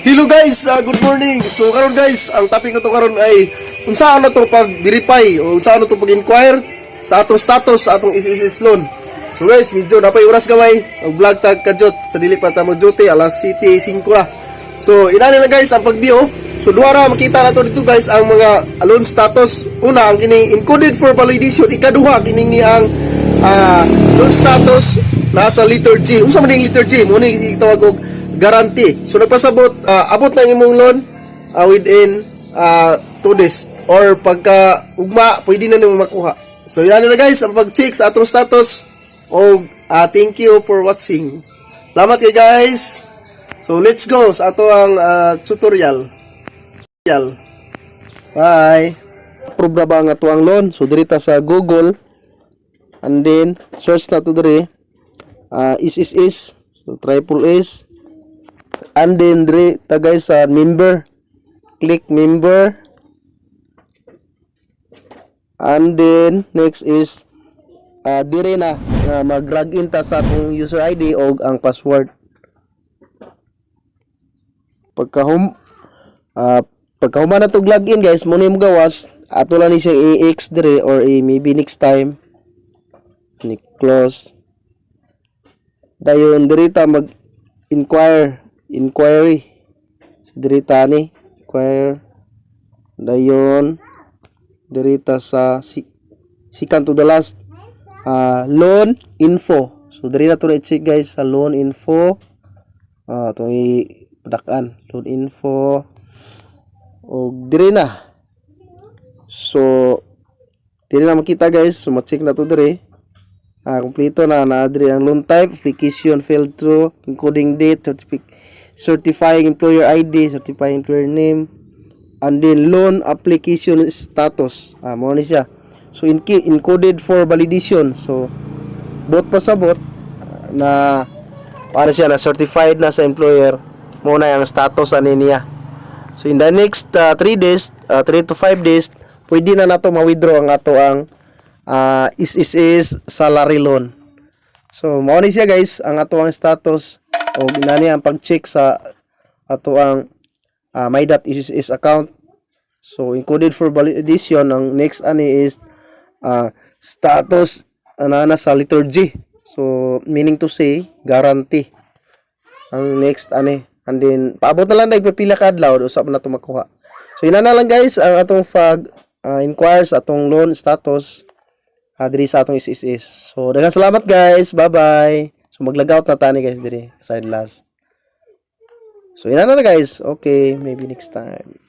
Hello guys, ah, good morning. So karon guys, ang topic na to karon ay unsa na to pag verify o unsa na to pag inquire sa atong status sa atong SSS loan. So guys, medyo napay oras gamay ang vlog tag kajot sa dili pa ta mo duty alas 7:05 na. So ina nila guys ang pag-view. So duha ra makita na to dito guys ang mga loan status. Una ang kini encoded for validation, ikaduha kini ni ang ah, loan status nasa letter G. Unsa man ning letter G? Mo ni gitawag og guarantee. So nagpasabot ah, abot ang imong loan ah, within 2 days or pagka ugma pwede na nimo makuha. So yan na guys ang pag-check sa atong status og ah, thank you for watching. Salamat kay guys. So let's go sa ato ang ah, tutorial. Tutorial. Bye. Approve na ba ang ato loan? So dirita sa Google and then search na to diri uh, is is is so triple is and then dre ta guys sa member. Click member. And then next is uh, dire na uh, mag login ta sa atong user ID o ang password. Pagka hum uh, pagka human na tog login guys mo mo gawas ato lang ni siya i-x dire or i maybe next time ni close dayon dirita mag inquire inquiry. Sa dirita ni inquire dayon. Dirita sa si, second to the last. Ah, loan info. So diri na to check guys sa loan info. Ah to i padakan. Loan info. O diri na. So diri na makita guys. So ma-check na to diri. Ah, kompleto na na adri ang loan type, application failed through, encoding date, certific certifying employer ID, certifying employer name, and then loan application status. Ah, mo ni siya. So in encoded for validation. So bot pa sa bot na para siya na certified na sa employer mo na ang status ani niya. So in the next 3 days, 3 to 5 days, pwede na nato ma-withdraw ang ato ang uh, is is is salary loan. So mao ni siya guys ang ato ang status o ginani ang pag-check sa ato ang uh, my.is account. So encoded for validation ang next ani is uh, status ana sa letter G. So meaning to say guarantee. Ang next ani and then paabot na lang nagpipila ka adlaw usap na to makuha. So ina na lang guys ang atong fag uh, inquire atong loan status uh, diri sa atong is So, daghang salamat guys. Bye-bye. So, mag-logout na tani guys diri side last. So, ina na na guys. Okay, maybe next time.